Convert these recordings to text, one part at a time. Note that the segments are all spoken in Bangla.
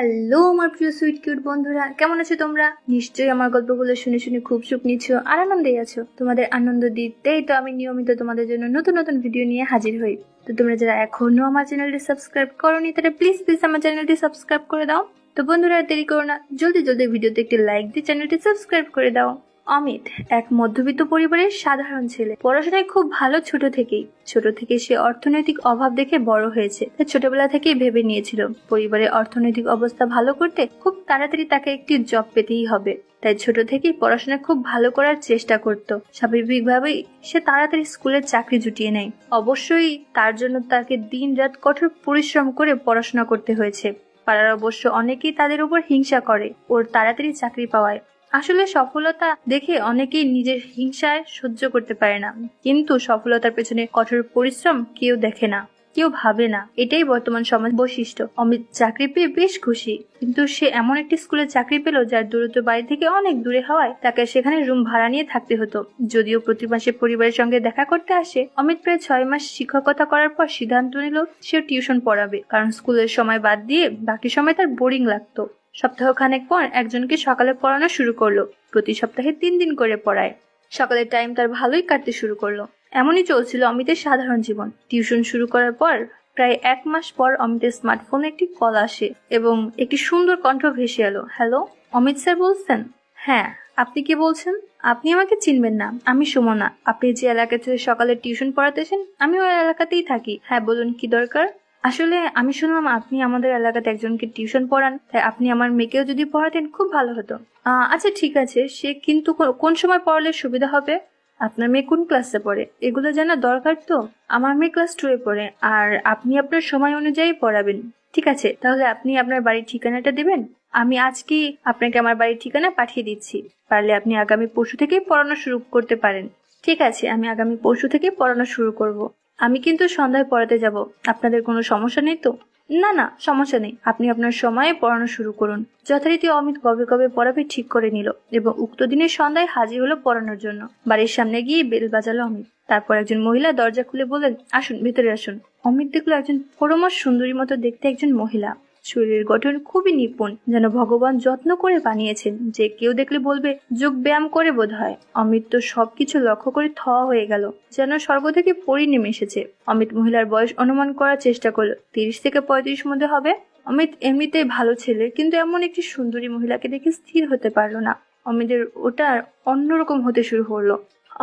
হ্যালো আমার প্রিয় সুইট কিউট বন্ধুরা। কেমন আছো তোমরা? নিশ্চয়ই আমার গল্পগুলো শুনে শুনে খুব সুখ নিচ্ছ আর আনন্দেই আছো। তোমাদের আনন্দ দিতেই তো আমি নিয়মিত তোমাদের জন্য নতুন নতুন ভিডিও নিয়ে হাজির হই। তো তোমরা যারা এখনও আমার চ্যানেলটি সাবস্ক্রাইব করোনি, তাহলে প্লিজ প্লিজ আমার চ্যানেলটি সাবস্ক্রাইব করে দাও। তো বন্ধুরা দেরি করো না, জলদি জলদি ভিডিওতে একটি লাইক দিয়ে চ্যানেলটি সাবস্ক্রাইব করে দাও। অমিত এক মধ্যবিত্ত পরিবারের সাধারণ ছেলে। পড়াশোনায় খুব ভালো ছোট থেকেই। ছোট থেকে সে অর্থনৈতিক অভাব দেখে বড় হয়েছে। ছোটবেলা থেকেই ভেবে নিয়েছিল পরিবারের অর্থনৈতিক অবস্থা ভালো করতে খুব তাড়াতাড়ি তাকে একটি জব পেতেই হবে। তাই ছোট থেকেই পড়াশোনা খুব ভালো করার চেষ্টা করত। স্বাভাবিকভাবেই সে তাড়াতাড়ি স্কুলের চাকরি জুটিয়ে নেয়। অবশ্যই তার জন্য তাকে দিন রাত কঠোর পরিশ্রম করে পড়াশোনা করতে হয়েছে। পাড়ার অবশ্য অনেকেই তাদের উপর হিংসা করে, ওর তাড়াতাড়ি চাকরি পাওয়ায়। আসলে সফলতা দেখে অনেকেই নিজের হিংসায় সহ্য করতে পারে না। কিন্তু সফলতার পেছনে কঠোর পরিশ্রম কেউ দেখে না, কেউ ভাবে না। এটাই বর্তমান সমাজ বৈশিষ্ট্য। অমিত চাকরি পেয়ে বেশ খুশি, কিন্তু সে এমন একটি স্কুলে চাকরি পেল যার দূরত্ব বাড়ি থেকে অনেক দূরে হওয়ায় তাকে সেখানে রুম ভাড়া নিয়ে থাকতে হতো। যদিও প্রতি মাসে পরিবারের সঙ্গে দেখা করতে আসে, অমিত প্রায় ছয় মাস শিক্ষকতা করার পর সিদ্ধান্ত নিল সে টিউশন পড়াবে, কারণ স্কুলের সময় বাদ দিয়ে বাকি সময় তার বোরিং লাগতো। সপ্তাহখানেক পর একজনকে সকালে পড়ানো শুরু করল, প্রতি সপ্তাহে তিন দিন করে পড়ায়। সকালের টাইম তার ভালোই কাটতে শুরু করল। এমনই চলছিল অমিতের সাধারণ জীবন। টিউশন শুরু করার পর প্রায় এক মাস পর অমিতের স্মার্টফোনে একটি কল আসে এবং একটি সুন্দর কণ্ঠ ভেসে এলো হ্যালো অমিত স্যার বলছেন? হ্যাঁ আপনি কি বলছেন? আপনি আমাকে চিনবেন না, আমি সুমনা। আপনি যে এলাকা থেকে সকালে টিউশন পড়াতেছেন আমি ওই এলাকাতেই থাকি। হ্যাঁ বলুন কি দরকার? আসলে আমি শুনলাম আপনি আমাদের এলাকাতে একজনকে টিউশন পড়ান, তাই আপনি আমার মেয়েকেও যদি পড়াতেন খুব ভালো হতো। আচ্ছা ঠিক আছে, সে কিন্তু কোন সময় পড়ালে সুবিধা হবে? আপনার মেয়ে কোন ক্লাসে পড়ে? এগুলো জানা দরকার তো? আমার মেয়ে ক্লাস টু এ পড়ে, আর আপনি আপনার সময় অনুযায়ী পড়াবেন। ঠিক আছে, তাহলে আপনি আপনার বাড়ির ঠিকানাটা দেবেন? আমি আজকেই আপনাকে আমার বাড়ির ঠিকানা পাঠিয়ে দিচ্ছি। পারলে আপনি আগামী পরশু থেকে পড়ানো শুরু করতে পারেন। ঠিক আছে, আমি আগামী পরশু থেকে পড়ানো শুরু করব। আমি কিন্তু সন্ধ্যায় পড়াতে যাব। আপনাদের কোনো সমস্যা নেই তো? না না, সমস্যা নেই। আপনি আপনার সময়ে পড়ানো শুরু করুন। যথারীতি অমিত কবে কবে পড়াবে ঠিক করে নিল এবং উক্ত দিনের সন্ধ্যায় হাজির হলো পড়ানোর জন্য। বাড়ির সামনে গিয়ে বেল বাজালো অমিত। তারপর একজন মহিলা দরজা খুলে বললেন, আসুন, ভেতরে আসুন। অমিত দেখল একজন পরমা সুন্দরী মতো দেখতে একজন মহিলা। শরীরের গঠন খুবই নিপুণ, যেন ভগবান যত্ন করে বানিয়েছেন, যে কেউ দেখলে বলবে, যোগ ব্যায়াম করে বোধ হয় অমিত তো সবকিছু লক্ষ্য করে থ হয়ে গেল, যেন স্বর্গ থেকে পরি নেমে এসেছে। অমিত মহিলার বয়স অনুমান করার চেষ্টা করল, তিরিশ থেকে পঁয়ত্রিশ মধ্যে হবে? অমিত এমনিতেই ভালো ছেলে, কিন্তু এমন একটি সুন্দরী মহিলাকে দেখে স্থির হতে পারল না। অমিতের ওটা অন্যরকম হতে শুরু হলো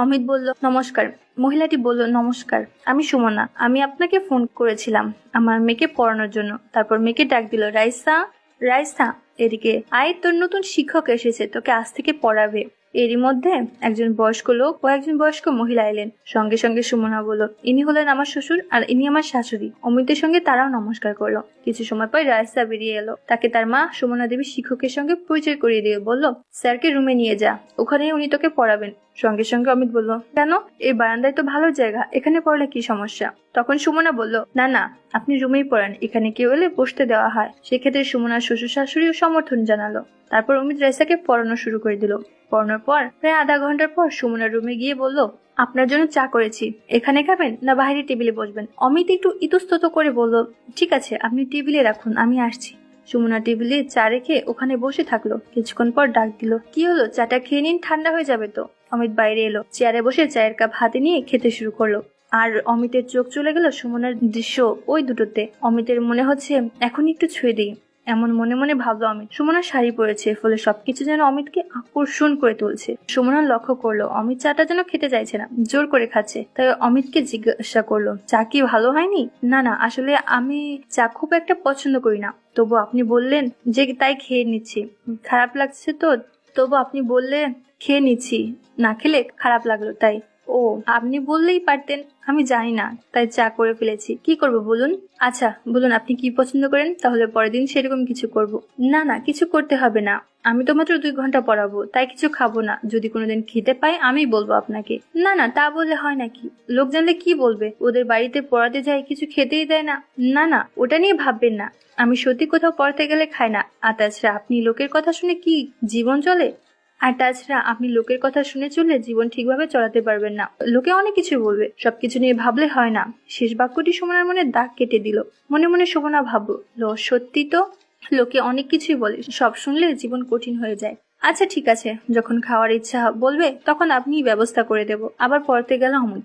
অমিত বলল, নমস্কার। মহিলাটি বলল, নমস্কার, আমি সুমনা। আমি আপনাকে ফোন করেছিলাম আমার মেয়েকে পড়ানোর জন্য। তারপর মেয়েকে ডাক দিল, রাইসা রাইসা। এদিকে, আয়, তোর নতুন শিক্ষক এসেছে, তোকে আজ থেকে পড়াবে। এরই মধ্যে একজন বয়স্ক লোক ও একজন বয়স্ক মহিলা এলেন। সঙ্গে সঙ্গে সুমনা বলল, ইনি হলেন আমার শ্বশুর আর ইনি আমার শাশুড়ি। অমিতের সঙ্গে তারাও নমস্কার করল। কিছু সময় পর রায়সা বেরিয়ে এলো। তাকে তার মা সুমনা দেবী শিক্ষকের সঙ্গে পরিচয় করিয়ে দিয়ে বলল, স্যারকে রুমে নিয়ে যা ওখানে উনি তোকে পড়াবেন। সঙ্গে সঙ্গে অমিত বলল, কেন? এই বারান্দায় তো ভালো জায়গা, এখানে পড়লে কি সমস্যা? তখন সুমনা বলল, না না, আপনি রুমেই পড়েন, এখানে কেউ এলে বসতে দেওয়া হয়। সেক্ষেত্রে সুমনার শ্বশুর শাশুড়িও সমর্থন জানালো। তারপর অমিত রাইসাকে পড়ানো শুরু করে দিল। পড়ানোর পর, প্রায় আধা ঘণ্টার পর সুমনার রুমে গিয়ে বলল, আপনার জন্য চা করেছি। এখানে খাবেন না বাইরে টেবিলে বসবেন? অমিত একটু ইতস্তত করে বলল, ঠিক আছে, আপনি টেবিলে রাখুন, আমি আসছি। সুমনা টেবিলে চা রেখে ওখানে বসে থাকল। কিছুক্ষণ পর ডাক দিল, কি হলো? চাটা খেয়ে নিন, ঠান্ডা হয়ে যাবে তো। অমিত বাইরে এলো, চেয়ারে বসে চায়ের কাপ হাতে নিয়ে খেতে শুরু করল। আর অমিতের চোখ চলে গেল সুমনার দৃশ্য ওই দুটোতে। অমিতের মনে হচ্ছে এখন একটু ছুঁয়ে দিই। এমন মনে মনে ভাবলো অমিত। সুমনা শাড়ি পরেছে, ফলে সবকিছু যেন অমিতকে আকর্ষণ করে তুলছে। সুমনা লক্ষ্য করল, অমিত চাটা যেন খেতে চাইছে না, জোর করে খাচ্ছে। তাই অমিতকে জিজ্ঞাসা করল, চা কি ভালো হয়নি? না না, আসলে আমি চা খুব একটা পছন্দ করি না। তবু আপনি বললেন যে তাই খেয়ে নিচ্ছি। খারাপ লাগছে তো? তবু আপনি বললেন খেয়ে নিচ্ছি। না খেলে খারাপ লাগল তাই। ও, আপনি বললেই পারতেন, আমি জানি না, তাই চা করে ফেলেছি। কি করব বলুন? আচ্ছা বলুন আপনি কি পছন্দ করেন? তাহলে পরের দিন সেরকম কিছু করব। না না, কিছু করতে হবে না। আমি তো মাত্র দুই ঘণ্টা পড়াবো, তাই কিছু খাব না। যদি কোনোদিন খেতে পাই আমি বলব আপনাকে। না না, তা বললে হয় নাকি? লোক জানলে কি বলবে? ওদের বাড়িতে পড়াতে যাই কিছু খেতেই দেয় না। না না, ওটা নিয়ে ভাববেন না। আমি সত্যি কোথাও পড়তে গেলে খাই না। আর তাছাড়া আপনি লোকের কথা শুনে কি জীবন চলে? আর তাছাড়া আপনি লোকের কথা শুনে চললে জীবন ঠিকভাবে চলাতে পারবেন না। লোকে অনেক কিছু বলবে, সবকিছু নিয়ে ভাবলে হয় না। শেষ বাক্যটি সুমনার মনে দাগ কেটে দিল। মনে মনে সুমনা ভাবল সত্যি তো? লোকে অনেক কিছুই বলে, সব শুনলে জীবন কঠিন হয়ে যায়। আচ্ছা ঠিক আছে। যখন খাওয়ার ইচ্ছা বলবে, তখন আপনি ব্যবস্থা করে দেব। আবার পড়তে গেল অমিত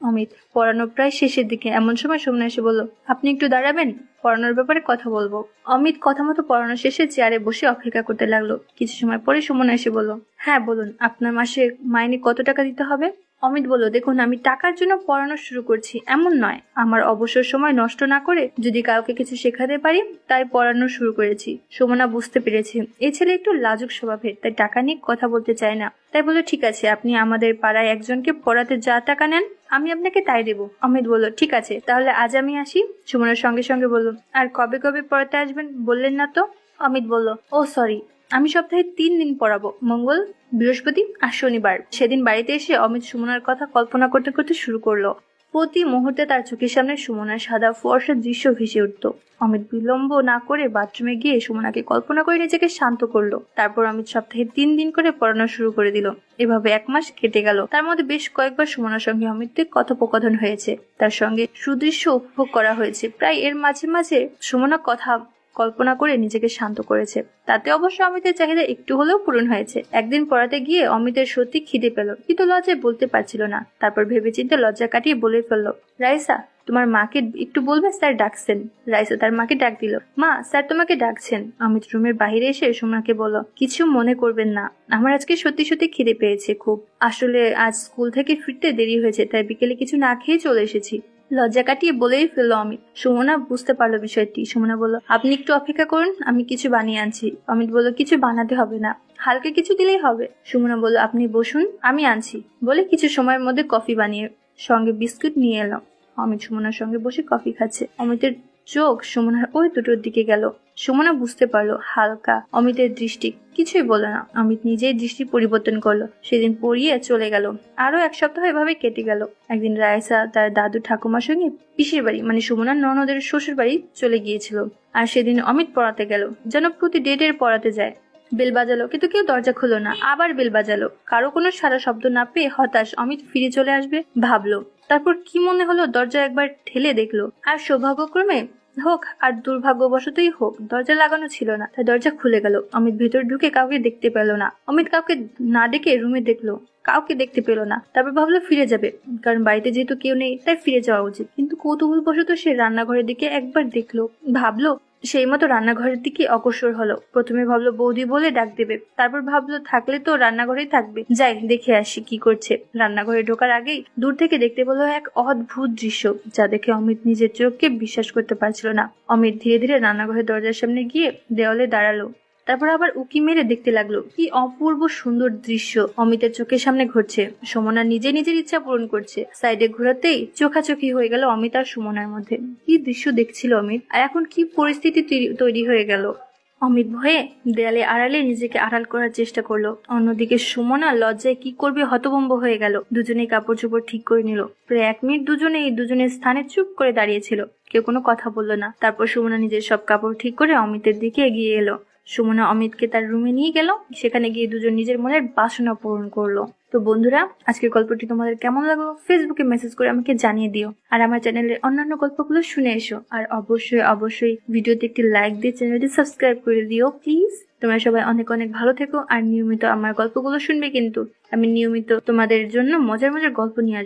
অমিত, পড়ানো প্রায় শেষের দিকে। এমন সময় সোমনা এসে বলল, আপনি একটু দাঁড়াবেন, পড়ানোর ব্যাপারে কথা বলব। অমিত কথা মতো পড়ানো শেষে চেয়ারে বসে অপেক্ষা করতে লাগল। কিছু সময় পরে সুমনা এসে বলল হ্যাঁ বলুন, আপনার মাসে মাইনে কত টাকা দিতে হবে? অমিত বলল, দেখুন, আমি টাকার জন্য পড়ানো শুরু করছি। এমন নয়। আমার অবসর সময় নষ্ট না করে যদি কাউকে কিছু শেখাতে পারি, তাই পড়ানো শুরু করেছি। সুমনা বুঝতে পেরেছে। এ ছেলে একটু লাজুক স্বভাবের, তাই টাকা নিয়ে কথা বলতে চায় না। তাই বলল, ঠিক আছে, আপনি আমাদের পাড়ায় একজনকে পড়াতে যা টাকা নেন, আমি আপনাকে তাই দেবো। অমিত বলল, ঠিক আছে, তাহলে আজ আমি আসি। সুমনার সঙ্গে সঙ্গে বলল, আর কবে কবে পড়াতে আসবেন বললেন না তো? অমিত বলল, ও, সরি। আমি সপ্তাহে তিন দিন পড়াবো, মঙ্গল, বৃহস্পতি আর শনিবার। সেদিন বাড়িতে এসে অমিত সুমনার কথা কল্পনা করতে করতে শুরু করল। প্রতি মুহূর্তে তার চোখের সামনে সুমনার সাদা ফর্সা দৃশ্য ভেসে উঠত। অমিত বিলম্ব না করে বাথরুমে গিয়ে সুমনাকে কল্পনা করে নিজেকে শান্ত করল। তারপর অমিত সপ্তাহে তিন দিন করে পড়ানো শুরু করে দিল। এভাবে এক মাস কেটে গেল। তার মধ্যে বেশ কয়েকবার সুমনার সঙ্গে অমিতের কথোপকথন হয়েছে। তার সঙ্গে সুদৃশ্য উপভোগ করা হয়েছে। প্রায় এর মাঝে মাঝে সুমনা কথা কল্পনা করে নিজেকে শান্ত করেছে। তাতে অবশ্য অমিতের চাহিদা একটু হলেও পূরণ হয়েছে। একদিন পড়াতে গিয়ে অমিতের সত্যি খিদে পেল। কিন্তু লজ্জায় বলতে পারছিল না। তারপর ভেবেচিন্তে লজ্জা কাটিয়ে বলে ফেলল, রাইসা, তোমার মাকে একটু বলবে? স্যার ডাকছেন। রাইসা তার মাকে ডাক দিল, মা, স্যার তোমাকে ডাকছেন। অমিত রুমের বাইরে এসে সোনাকে বলল, কিছু মনে করবেন না। আমার আজকে সত্যি সত্যি খিদে পেয়েছে খুব। আসলে আজ স্কুল থেকে ফিরতে দেরি হয়েছে, তাই বিকেলে কিছু না খেয়ে চলে এসেছি। লজ্জা কাটিয়ে বলেই ফেলল অমিত। সুমনা বুঝতে পারল বিষয়টি। সুমনা বলল, আপনি একটু অপেক্ষা করুন, আমি কিছু বানিয়ে আনছি। অমিত বলল, কিছু বানাতে হবে না, হালকা কিছু দিলেই হবে। সুমনা বলল, আপনি বসুন, আমি আনছি। বলে কিছু সময়ের মধ্যে কফি বানিয়ে সঙ্গে বিস্কুট নিয়ে এলাম অমিত সুমনার সঙ্গে বসে কফি খাচ্ছে। অমিতের চোখ সুমনার ওই দুটোর দিকে গেল। সুমনা বুঝতে পারল, হালকা। অমিতের দৃষ্টি কিছুই বলে না। অমিত নিজেই দৃষ্টি পরিবর্তন করল। সেদিন পড়িয়ে চলে গেল। আরও এক সপ্তাহ এভাবে কেটে গেল। একদিন রায়সা তার দাদু ঠাকুমার সঙ্গে পিসির বাড়ি মানে সুমনার ননদের শ্বশুর বাড়ি চলে গিয়েছিল। আর সেদিন অমিত পড়াতে গেল, যেন প্রতি ডেটের পড়াতে যায়। বেল বাজালো, কিন্তু কেউ দরজা খুলো না। আবার বেল বাজালো। কারও কোনো সারা শব্দ না পেয়ে হতাশ অমিত ফিরে চলে আসবে, ভাবলো। তারপর কি মনে হলো, দরজা একবার ঠেলে দেখল। আর সৌভাগ্যক্রমে হোক, আর দুর্ভাগ্যবশতই হোক, দরজা লাগানো ছিল না, তাই দরজা খুলে গেল। অমিত ভেতর ঢুকে কাউকে দেখতে পেল না। অমিত কাউকে না ডেকে রুমে দেখল। কাউকে দেখতে পেল না। তারপর ভাবলো ফিরে যাবে, কারণ বাড়িতে যেহেতু কেউ নেই, তাই ফিরে যাওয়া উচিত। কিন্তু কৌতূহল বসত সে রান্নাঘরের দিকে একবার দেখল। ভাবলো সেই মতো রান্নাঘরের দিকে অগ্রসর হলো। প্রথমে ভাবলো, বৌদি বলে ডাক দেবে। তারপর ভাবলো, থাকলে তো রান্নাঘরেই থাকবে। যাই, দেখে আসি কি করছে। রান্নাঘরে ঢোকার আগেই দূর থেকে দেখতে পেল এক অদ্ভুত দৃশ্য, যা দেখে অমিত নিজের চোখকে বিশ্বাস করতে পারছিল না। অমিত ধীরে ধীরে রান্নাঘরের দরজার সামনে গিয়ে দেওয়ালে দাঁড়াল। তারপর আবার উকি মেরে দেখতে লাগল, কি অপূর্ব সুন্দর দৃশ্য অমিতের চোখের সামনে ঘটছে। সুমনা নিজে নিজের ইচ্ছা পূরণ করছে। সাইডে ঘোরাতেই চোখাচোখি হয়ে গেল অমিত আর সুমনার মধ্যে। কি দৃশ্য দেখছিল অমিত? আর এখন কি পরিস্থিতি তৈরি- হয়ে গেল? অমিত ভয়ে দেয়ালে আড়ালে নিজেকে আড়াল করার চেষ্টা করল। অন্যদিকে সুমনা লজ্জায় কি করবে হতভম্ব হয়ে গেল। দুজনেই কাপড় চোপড় ঠিক করে নিল। প্রায় এক মিনিট দুজনেই দুজনের স্থানে চুপ করে দাঁড়িয়েছিল কেউ কোনো কথা বলল না। তারপর সুমনা নিজের সব কাপড় ঠিক করে অমিতের দিকে এগিয়ে এলো। সুমনা অমিতকে তার রুমে নিয়ে গেল। সেখানে গিয়ে দুজন নিজের মনের বাসনা পূরণ করল। তো বন্ধুরা, আজকের গল্পটি তোমাদের কেমন লাগল? ফেসবুকে মেসেজ করে আমাকে জানিয়ে দিও। আর আমার চ্যানেলের অন্যান্য গল্পগুলো শুনে এসো। আর অবশ্যই অবশ্যই ভিডিওতে একটি লাইক দিয়ে চ্যানেলটি সাবস্ক্রাইব করে দিও প্লিজ তোমরা সবাই অনেক অনেক ভালো থেকো। আর নিয়মিত আমার গল্পগুলো শুনবে কিন্তু। আমি নিয়মিত তোমাদের জন্য মজার মজার গল্প নিয়ে আসব।